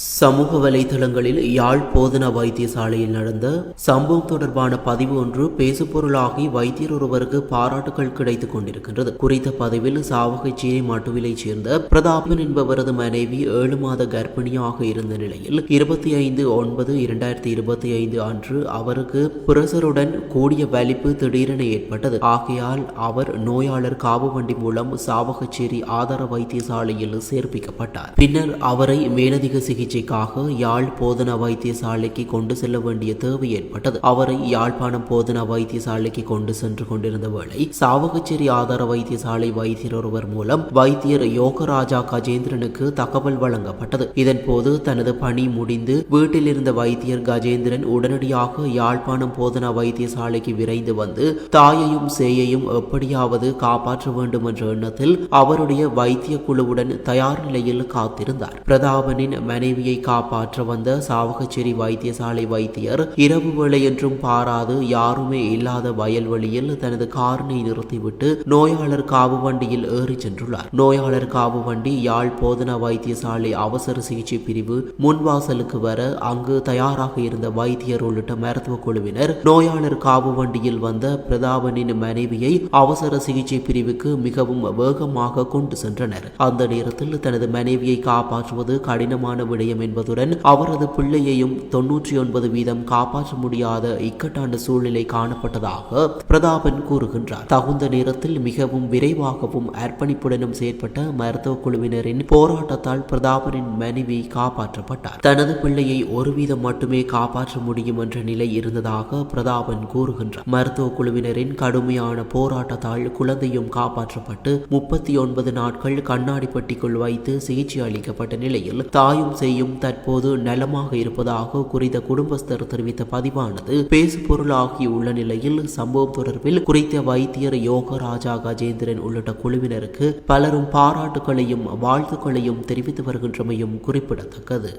சமூக வலைதளங்களில் யாழ் போதனா வைத்தியசாலையில் நடந்த சம்பவம் தொடர்பான பதிவு ஒன்று பேசுபொருளாகி வைத்தியர் ஒருவருக்கு பாராட்டுகள் கிடைத்துக் கொண்டிருக்கின்றது. குறித்த பதிவில் சாவகச்சேரி மட்டுவிலைச் சேர்ந்த பிரதாபன் என்பவரது மனைவி ஏழு மாத கர்ப்பிணியாக இருந்த நிலையில் இருபத்தி ஐந்து ஒன்பது இரண்டாயிரத்தி இருபத்தி ஐந்து அன்று அவருக்கு பிரசருடன் கூடிய வலிப்பு திடீரென ஏற்பட்டது. ஆகையால் அவர் நோயாளர் காவு வண்டி மூலம் சாவகச்சேரி ஆதார வைத்தியசாலையில் சேர்ப்பிக்கப்பட்டார். பின்னர் அவரை மேலதிக சிகிச்சைக்காக யாழ் போதனா வைத்தியசாலைக்கு கொண்டு செல்ல வேண்டிய தேவை ஏற்பட்டது. அவரை யாழ்ப்பாணம் போதனா வைத்தியசாலைக்கு கொண்டு சென்று கொண்டிருந்த வேளை சாவகச்சேரி ஆதார வைத்தியசாலை வைத்தியர் ஒருவர் மூலம் வைத்தியர் யோகராஜா கஜேந்திரனுக்கு தகவல் வழங்கப்பட்டது. இதன்போது தனது பணி முடிந்து வீட்டில் இருந்த வைத்தியர் கஜேந்திரன் உடனடியாக யாழ்ப்பாணம் போதனா வைத்தியசாலைக்கு விரைந்து வந்து தாயையும் சேயையும் எப்படியாவது காப்பாற்ற வேண்டும் என்ற எண்ணத்தில் அவருடைய வைத்திய குழுவுடன் தயார் நிலையில் காத்திருந்தார். பிரதாபனின் மனைவி மனைவியை காப்பாற்ற வந்த சாவகச்சேரி வைத்தியசாலை வைத்தியர் இரவு வேளை என்றும் பாராது யாருமே இல்லாத வயல்வெளியில் தனது காரினை நிறுத்திவிட்டு நோயாளர் காவு வண்டியில் ஏறி சென்றுள்ளார். நோயாளர் காவு வண்டி யாழ் போதனா வைத்தியசாலை அவசர சிகிச்சை பிரிவு முன்வாசலுக்கு வர அங்கு தயாராக இருந்த வைத்தியர் உள்ளிட்ட மருத்துவ குழுவினர் நோயாளர் காவு வண்டியில் வந்த பிரதாபனின் மனைவியை அவசர சிகிச்சை பிரிவுக்கு மிகவும் வேகமாக கொண்டு சென்றனர். அந்த நேரத்தில் தனது மனைவியை காப்பாற்றுவது கடினமான விடயம் என்பதுடன் அவரது பிள்ளையையும் தொன்னூற்றி ஒன்பது வீதம் காப்பாற்ற முடியாத இக்கட்டான சூழ்நிலை காணப்பட்டதாக பிரதாபன் கூறுகின்றார். தகுந்த நேரத்தில் மிகவும் விரைவாகவும் அர்ப்பணிப்புடனும் செயற்பட்ட மருத்துவ குழுவினரின் போராட்டத்தால் பிரதாபனின் மனைவி காப்பாற்றப்பட்டார். தனது பிள்ளையை ஒரு வீதம் மட்டுமே காப்பாற்ற முடியும் என்ற நிலை இருந்ததாக பிரதாபன் கூறுகின்றார். மருத்துவ குழுவினரின் கடுமையான போராட்டத்தால் குழந்தையும் காப்பாற்றப்பட்டு முப்பத்தி ஒன்பது நாட்கள் கண்ணாடி பெட்டிக்குள் வைத்து சிகிச்சை அளிக்கப்பட்ட நிலையில் தாயும் தந்தையும் தற்போது நலமாக இருப்பதாக குறித்த குடும்பஸ்தர் தெரிவித்த பதிவானது பேசு பொருளாகி உள்ள நிலையில் சம்பவம் தொடர்பில் குறித்த வைத்தியர் யோகராஜா கஜேந்திரன் உள்ளிட்ட குழுவினருக்கு பலரும் பாராட்டுகளையும் வாழ்த்துக்களையும் தெரிவித்து வருகின்றமையும் குறிப்பிடத்தக்கது.